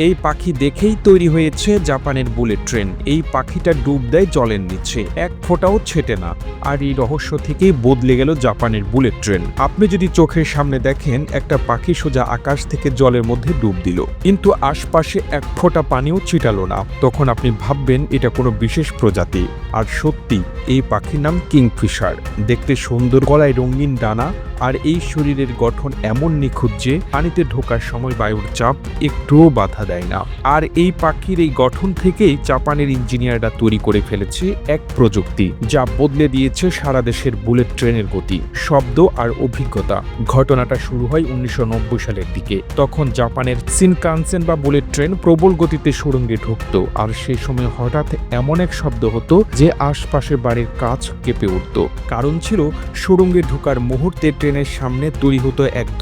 এই পাখি দেখেই তৈরি হয়েছে জাপানের বুলেট ট্রেন। এই পাখিটা ডুব দেয় জলের নিচে, এক ফোঁটাও ছেটে না। আর এই রহস্য থেকেই বদলে গেল জাপানের বুলেট ট্রেন। আপনি যদি চোখের সামনে দেখেন, একটা পাখি সোজা আকাশ থেকে জলের মধ্যে ডুব দিল। কিন্তু আশপাশে এক ফোঁটা পানিও ছিটালো না। তখন আপনি ভাববেন, এটা কোনো বিশেষ প্রজাতি। আর সত্যি, এই পাখির নাম কিংফিশার। দেখতে সুন্দর গলায় রঙিন ডানা আর এই শরীরের গঠন এমন নিখুঁত যে পানিতে ঢোকার সময় বায়ুর চাপ একটুও বাধা দেয় না। আর এই পাখির এই গঠন থেকেই জাপানের ইঞ্জিনিয়াররা তৈরি করে ফেলেছে এক প্রযুক্তি, যা বদলে দিয়েছে সারা দেশের বুলেট ট্রেনের গতি, শব্দ আর অভিজ্ঞতা। ঘটনাটা শুরু হয় উনিশশো নব্বই সালের দিকে। তখন জাপানের সিনকানসেন বা বুলেট ট্রেন প্রবল গতিতে সুড়ঙ্গে ঢুকতো, আর সেই সময় হঠাৎ এমন এক শব্দ হতো যে আশপাশের বাড়ির কাজ কেঁপে উঠত। কারণ ছিল, সুড়ঙ্গে ঢোকার মুহূর্তে ট্রেনের সামনে তৈরি হতো এক